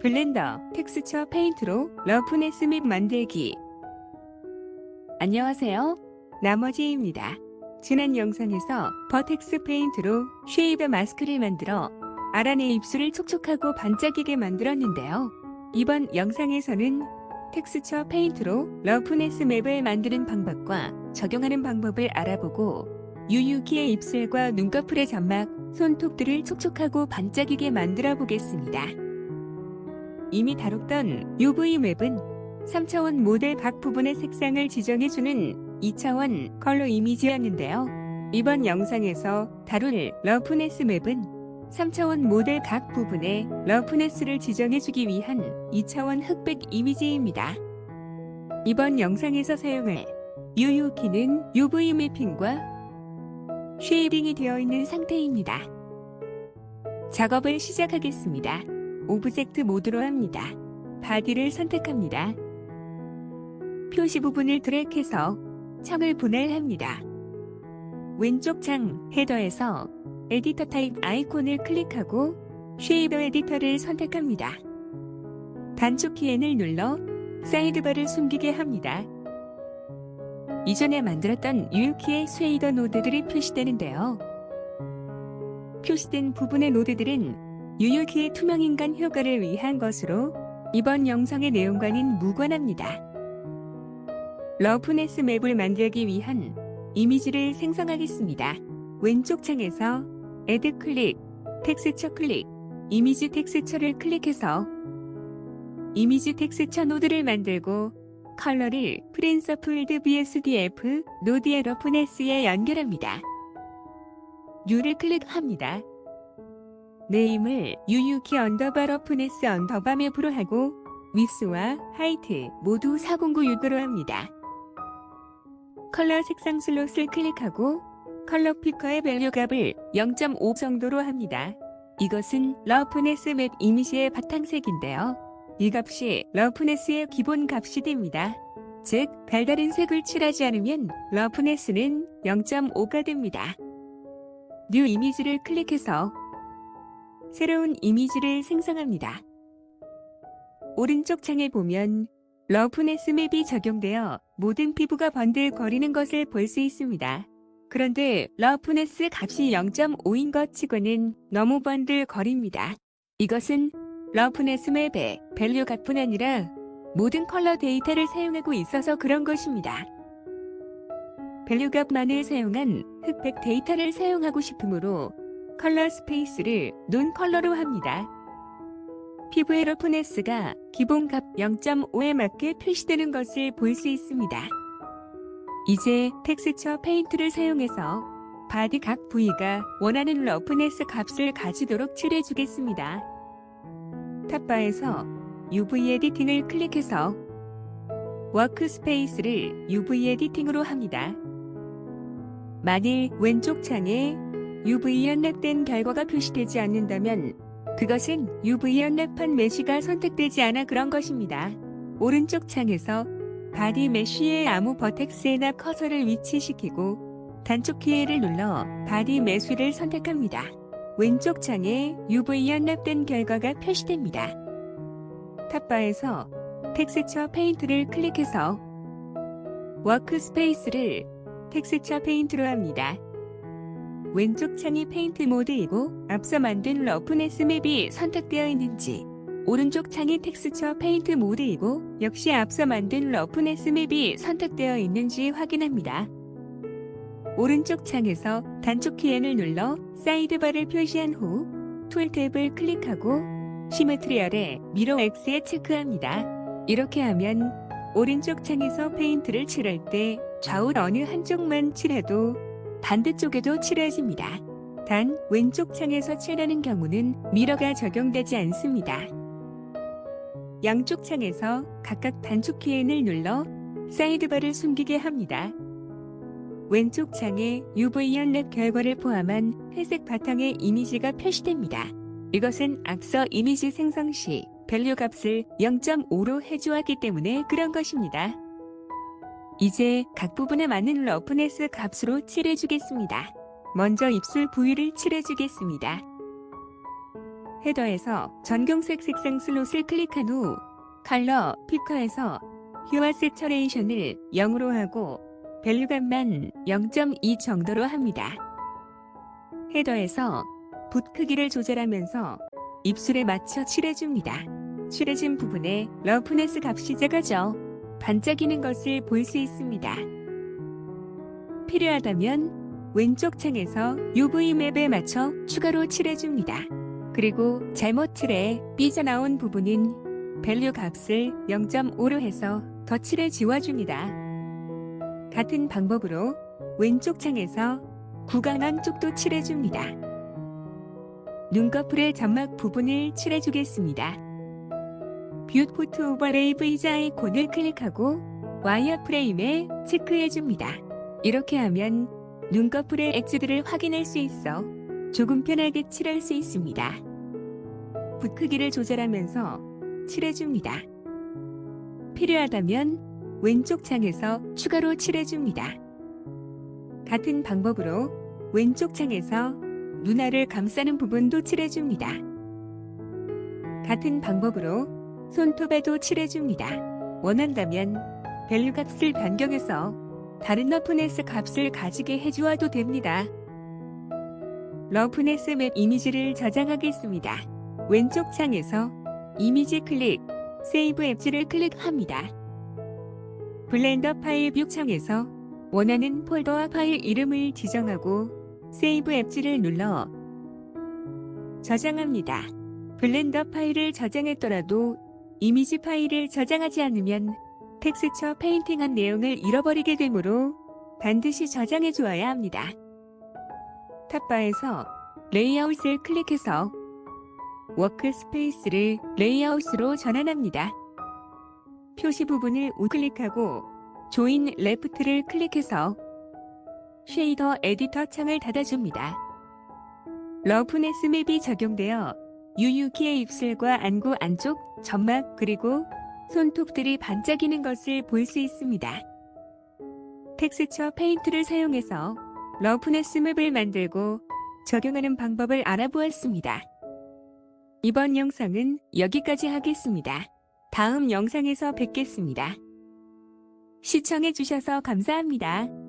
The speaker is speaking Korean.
블렌더 텍스처 페인트로 러프네스 맵 만들기 안녕하세요. 나머지입니다. 지난 영상에서 버텍스 페인트로 쉐이더 마스크를 만들어 아란의 입술을 촉촉하고 반짝이게 만들었는데요. 이번 영상에서는 텍스처 페인트로 러프네스 맵을 만드는 방법과 적용하는 방법을 알아보고 유유키의 입술과 눈꺼풀의 점막, 손톱들을 촉촉하고 반짝이게 만들어 보겠습니다. 이미 다뤘던 UV 맵은 3차원 모델 각 부분의 색상을 지정해주는 2차원 컬러 이미지였는데요. 이번 영상에서 다룰 러프네스 맵은 3차원 모델 각 부분의 러프네스를 지정해주기 위한 2차원 흑백 이미지입니다. 이번 영상에서 사용할 UU키는 UV 매핑과 쉐이딩이 되어 있는 상태입니다. 작업을 시작하겠습니다. 오브젝트 모드로 합니다. 바디를 선택합니다. 표시 부분을 드래그해서 창을 분할합니다. 왼쪽 창 헤더에서 에디터 타입 아이콘을 클릭하고 쉐이더 에디터를 선택합니다. 단축 키엔을 눌러 사이드바를 숨기게 합니다. 이전에 만들었던 유유키의 쉐이더 노드들이 표시되는데요. 표시된 부분의 노드들은 유유키의 투명인간 효과를 위한 것으로 이번 영상의 내용과는 무관합니다. 러프네스 맵을 만들기 위한 이미지를 생성하겠습니다. 왼쪽 창에서 Add 클릭, 텍스처 클릭, 이미지 텍스처를 클릭해서 이미지 텍스처 노드를 만들고 컬러를 프린서플드 BSDF 노드의 러프네스에 연결합니다. 뉴를 클릭합니다. 네임을 유유키 언더바 러프네스 언더바 맵으로 하고 위스와 하이트 모두 4096으로 합니다. 컬러 색상 슬롯을 클릭하고 컬러 피커의 밸류 값을 0.5 정도로 합니다. 이것은 러프네스 맵 이미지의 바탕색인데요. 이 값이 러프네스의 기본 값이 됩니다. 즉, 별다른 색을 칠하지 않으면 러프네스는 0.5가 됩니다. 뉴 이미지를 클릭해서 새로운 이미지를 생성합니다. 오른쪽 창에 보면 러프네스 맵이 적용되어 모든 피부가 번들거리는 것을 볼 수 있습니다. 그런데 러프네스 값이 0.5인 것 치고는 너무 번들거립니다. 이것은 러프네스 맵의 밸류 값뿐 아니라 모든 컬러 데이터를 사용하고 있어서 그런 것입니다. 밸류 값만을 사용한 흑백 데이터를 사용하고 싶으므로 컬러 스페이스를 논 컬러로 합니다. 피부의 러프네스가 기본값 0.5에 맞게 표시되는 것을 볼 수 있습니다. 이제 텍스처 페인트를 사용해서 바디 각 부위가 원하는 러프네스 값을 가지도록 칠해주겠습니다. 탑바에서 UV 에디팅을 클릭해서 워크스페이스를 UV 에디팅으로 합니다. 만일 왼쪽 창에 UV 연랩된 결과가 표시되지 않는다면 그것은 UV 연랩한 메쉬가 선택되지 않아 그런 것입니다. 오른쪽 창에서 바디 메쉬의 아무 버텍스에나 커서를 위치시키고 단축 키를 눌러 바디 메쉬를 선택합니다. 왼쪽 창에 UV 연랩된 결과가 표시됩니다. 탑바에서 텍스처 페인트를 클릭해서 워크스페이스를 텍스처 페인트로 합니다. 왼쪽 창이 페인트 모드이고 앞서 만든 러프네스 맵이 선택되어 있는지 오른쪽 창이 텍스처 페인트 모드이고 역시 앞서 만든 러프네스 맵이 선택되어 있는지 확인합니다. 오른쪽 창에서 단축 키엔을 눌러 사이드바를 표시한 후 툴 탭을 클릭하고 시메트리얼에 미러 X에 체크합니다. 이렇게 하면 오른쪽 창에서 페인트를 칠할 때 좌우 어느 한쪽만 칠해도 반대쪽에도 칠해집니다. 단 왼쪽 창에서 칠하는 경우는 미러가 적용되지 않습니다. 양쪽 창에서 각각 단축 키엔을 눌러 사이드바를 숨기게 합니다. 왼쪽 창에 UV 연 랩 결과를 포함한 회색 바탕의 이미지가 표시됩니다. 이것은 앞서 이미지 생성 시 밸류 값을 0.5로 해주었기 때문에 그런 것입니다. 이제 각 부분에 맞는 러프네스 값으로 칠해주겠습니다. 먼저 입술 부위를 칠해주겠습니다. 헤더에서 전경색 색상 슬롯을 클릭한 후 컬러 피커에서 휴화 세처레이션을 0으로 하고 밸류감만 0.2 정도로 합니다. 헤더에서 붓 크기를 조절하면서 입술에 맞춰 칠해줍니다. 칠해진 부분에 러프네스 값이 작아져 반짝이는 것을 볼 수 있습니다. 필요하다면 왼쪽 창에서 UV 맵에 맞춰 추가로 칠해줍니다. 그리고 잘못 칠해 삐져나온 부분은 밸류 값을 0.5로 해서 더 칠해 지워줍니다. 같은 방법으로 왼쪽 창에서 구강한 쪽도 칠해줍니다. 눈꺼풀의 점막 부분을 칠해주겠습니다. 뷰포트 오버레이 V자 아이콘을 클릭하고 와이어 프레임에 체크해줍니다. 이렇게 하면 눈꺼풀의 엣지들을 확인할 수 있어 조금 편하게 칠할 수 있습니다. 붓 크기를 조절하면서 칠해줍니다. 필요하다면 왼쪽 창에서 추가로 칠해줍니다. 같은 방법으로 왼쪽 창에서 눈알을 감싸는 부분도 칠해줍니다. 같은 방법으로 손톱에도 칠해줍니다. 원한다면 밸류 값을 변경해서 다른 러프네스 값을 가지게 해주어도 됩니다. 러프네스 맵 이미지를 저장하겠습니다. 왼쪽 창에서 이미지 클릭, 세이브 앱지를 클릭합니다. 블렌더 파일 뷰 창에서 원하는 폴더와 파일 이름을 지정하고 세이브 앱지를 눌러 저장합니다. 블렌더 파일을 저장했더라도 이미지 파일을 저장하지 않으면 텍스처 페인팅한 내용을 잃어버리게 되므로 반드시 저장해 주어야 합니다. 탑바에서 레이아웃을 클릭해서 워크스페이스를 레이아웃으로 전환합니다. 표시 부분을 우클릭하고 조인 레프트를 클릭해서 쉐이더 에디터 창을 닫아줍니다. 러프네스 맵이 적용되어 유유키의 입술과 안구 안쪽, 점막 그리고 손톱들이 반짝이는 것을 볼 수 있습니다. 텍스처 페인트를 사용해서 러프네스 맵을 만들고 적용하는 방법을 알아보았습니다. 이번 영상은 여기까지 하겠습니다. 다음 영상에서 뵙겠습니다. 시청해주셔서 감사합니다.